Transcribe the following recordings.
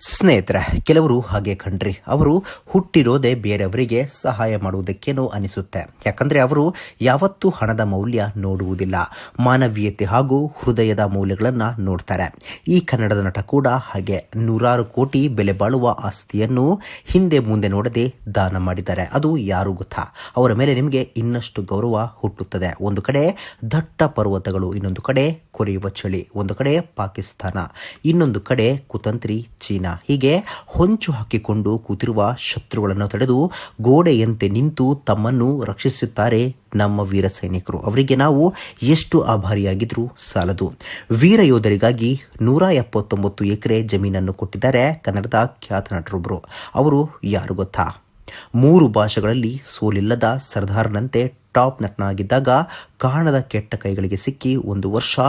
ಸ್ನೇಹಿತರೆ, ಕೆಲವರು ಹಾಗೆ ಕಂಡ್ರಿ ಅವರು ಹುಟ್ಟಿರೋದೇ ಬೇರೆಯವರಿಗೆ ಸಹಾಯ ಮಾಡುವುದಕ್ಕೇನೋ ಅನಿಸುತ್ತೆ. ಯಾಕಂದ್ರೆ ಅವರು ಯಾವತ್ತೂ ಹಣದ ಮೌಲ್ಯ ನೋಡುವುದಿಲ್ಲ. ಮಾನವೀಯತೆ ಹಾಗೂ ಹೃದಯದ ಮೌಲ್ಯಗಳನ್ನು ನೋಡ್ತಾರೆ. ಈ ಕನ್ನಡದ ನಟ ಕೂಡ ಹಾಗೆ ನೂರಾರು ಕೋಟಿ ಬೆಲೆ ಬಾಳುವ ಆಸ್ತಿಯನ್ನು ಹಿಂದೆ ಮುಂದೆ ನೋಡದೆ ದಾನ ಮಾಡಿದ್ದಾರೆ. ಅದು ಯಾರು ಗೊತ್ತಾ? ಅವರ ಮೇಲೆ ನಿಮಗೆ ಇನ್ನಷ್ಟು ಗೌರವ ಹುಟ್ಟುತ್ತದೆ. ಒಂದು ಕಡೆ ದಟ್ಟ ಪರ್ವತಗಳು, ಇನ್ನೊಂದು ಕಡೆ ಕೊರೆಯುವ ಚಳಿ, ಒಂದು ಕಡೆ ಪಾಕಿಸ್ತಾನ, ಇನ್ನೊಂದು ಕಡೆ ಕುತಂತ್ರಿ ಚೀನಾ. ಹೀಗೆ ಹೊಂಚು ಹಾಕಿಕೊಂಡು ಕೂತಿರುವ ಶತ್ರುಗಳನ್ನು ತಡೆದು ಗೋಡೆಯಂತೆ ನಿಂತು ತಮ್ಮನ್ನು ರಕ್ಷಿಸುತ್ತಾರೆ ನಮ್ಮ ವೀರ ಸೈನಿಕರು. ಅವರಿಗೆ ನಾವು ಎಷ್ಟು ಆಭಾರಿಯಾಗಿದ್ರೂ ಸಾಲದು. ವೀರ ಯೋಧರಿಗಾಗಿ ನೂರ ಎಪ್ಪತ್ತೊಂಬತ್ತು ಎಕರೆ ಜಮೀನನ್ನು ಕೊಟ್ಟಿದ್ದಾರೆ ಕನ್ನಡದ ಖ್ಯಾತ ನಟರೊಬ್ಬರು. ಅವರು ಯಾರು ಗೊತ್ತಾ? ಮೂರು ಭಾಷೆಗಳಲ್ಲಿ ಸೋಲಿಲ್ಲದ ಸರ್ದಾರ್ನಂತೆ ಟಾಪ್ ನಟನಾಗಿದ್ದಾಗ ಕಾಣದ ಕೆಟ್ಟ ಕೈಗಳಿಗೆ ಸಿಕ್ಕಿ ಒಂದು ವರ್ಷ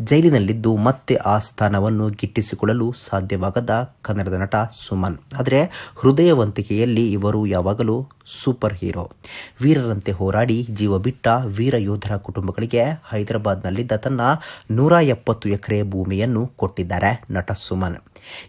ಜೈಲಿನಲ್ಲಿದ್ದು ಮತ್ತೆ ಆ ಸ್ಥಾನವನ್ನು ಗಿಟ್ಟಿಸಿಕೊಳ್ಳಲು ಸಾಧ್ಯವಾಗದ ಕನ್ನಡದ ನಟ ಸುಮನ್. ಆದರೆ ಹೃದಯವಂತಿಕೆಯಲ್ಲಿ ಇವರು ಯಾವಾಗಲೂ ಸೂಪರ್ ಹೀರೋ. ವೀರರಂತೆ ಹೋರಾಡಿ ಜೀವ ಬಿಟ್ಟ ವೀರ ಯೋಧರ ಕುಟುಂಬಗಳಿಗೆ ಹೈದರಾಬಾದ್ನಲ್ಲಿದ್ದ ತನ್ನ ನೂರ ಎಪ್ಪತ್ತು ಎಕರೆ ಭೂಮಿಯನ್ನು ಕೊಟ್ಟಿದ್ದಾರೆ ನಟ ಸುಮನ್.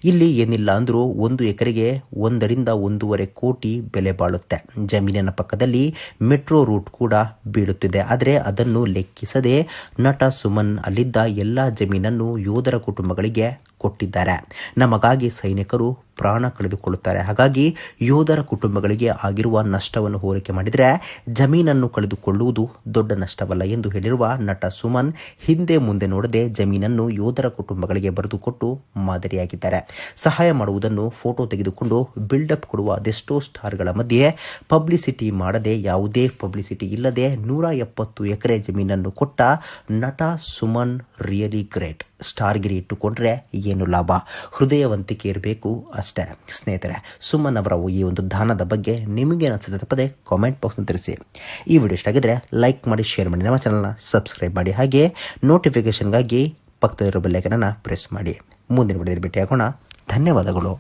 ಇಲ್ಲಿ ಏನಿಲ್ಲ ಅಂದರೂ ಒಂದು ಎಕರೆಗೆ ಒಂದರಿಂದ ಒಂದೂವರೆ ಕೋಟಿ ಬೆಲೆ ಬಾಳುತ್ತೆ. ಜಮೀನಿನ ಪಕ್ಕದಲ್ಲಿ ಮೆಟ್ರೋ ರೂಟ್ ಕೂಡ ಬೀಳುತ್ತಿದೆ. ಆದರೆ ಅದನ್ನು ಲೆಕ್ಕಿಸದೆ ನಟ ಸುಮನ್ ಅಲ್ಲಿದ್ದ ಎಲ್ಲ ಜಮೀನನ್ನು ಯೋಧರ ಕುಟುಂಬಗಳಿಗೆ ಕೊಟ್ಟಿದ್ದಾರೆ. ನಮಗಾಗಿ ಸೈನಿಕರು ಪ್ರಾಣ ಕಳೆದುಕೊಳ್ಳುತ್ತಾರೆ. ಹಾಗಾಗಿ ಯೋಧರ ಕುಟುಂಬಗಳಿಗೆ ಆಗಿರುವ ನಷ್ಟವನ್ನು ಹೋಲಿಕೆ ಮಾಡಿದರೆ ಜಮೀನನ್ನು ಕಳೆದುಕೊಳ್ಳುವುದು ದೊಡ್ಡ ನಷ್ಟವಲ್ಲ ಎಂದು ಹೇಳಿರುವ ನಟ ಸುಮನ್ ಹಿಂದೆ ಮುಂದೆ ನೋಡದೆ ಜಮೀನನ್ನು ಯೋಧರ ಕುಟುಂಬಗಳಿಗೆ ಬರೆದುಕೊಟ್ಟು ಮಾದರಿಯಾಗಿದ್ದಾರೆ. ಸಹಾಯ ಮಾಡುವುದನ್ನು ಫೋಟೋ ತೆಗೆದುಕೊಂಡು ಬಿಲ್ಡಪ್ ಕೊಡುವ ಅದೆಷ್ಟೋ ಸ್ಟಾರ್ಗಳ ಮಧ್ಯೆ ಪಬ್ಲಿಸಿಟಿ ಮಾಡದೆ ಯಾವುದೇ ಪಬ್ಲಿಸಿಟಿ ಇಲ್ಲದೆ ನೂರ ಎಪ್ಪತ್ತು ಎಕರೆ ಜಮೀನನ್ನು ಕೊಟ್ಟ ನಟ ಸುಮನ್ ರಿಯಲಿ ಗ್ರೇಟ್. ಸ್ಟಾರ್ಗಿರಿ ಇಟ್ಟುಕೊಂಡ್ರೆ ಏನು ಲಾಭ? ಹೃದಯವಂತಿಕೆ ಇರಬೇಕು ಅಷ್ಟೇ. ಸ್ನೇಹಿತರೆ ಸುಮ್ಮನ್ ಅವರ ಈ ಒಂದು ದಾನದ ಬಗ್ಗೆ ನಿಮಗೆ ಅನಿಸಿದ ತಪ್ಪದೆ ಕಾಮೆಂಟ್ ಬಾಕ್ಸ್ನ ತಿಳಿಸಿ. ಈ ವಿಡಿಯೋ ಇಷ್ಟ ಆಗಿದ್ರೆ ಲೈಕ್ ಮಾಡಿ ಶೇರ್ ಮಾಡಿ, ನಮ್ಮ ಚಾನಲ್ನ ಸಬ್ಸ್ಕ್ರೈಬ್ ಮಾಡಿ. ಹಾಗೆ ನೋಟಿಫಿಕೇಷನ್ಗಾಗಿ ಪಕ್ಕದಲ್ಲಿರೋ ಬೆಲ್ಲೈಕನನ್ನು ಪ್ರೆಸ್ ಮಾಡಿ. ಮುಂದಿನ ವಿಡಿಯೋದಲ್ಲಿ ಭೇಟಿಯಾಗೋಣ. ಧನ್ಯವಾದಗಳು.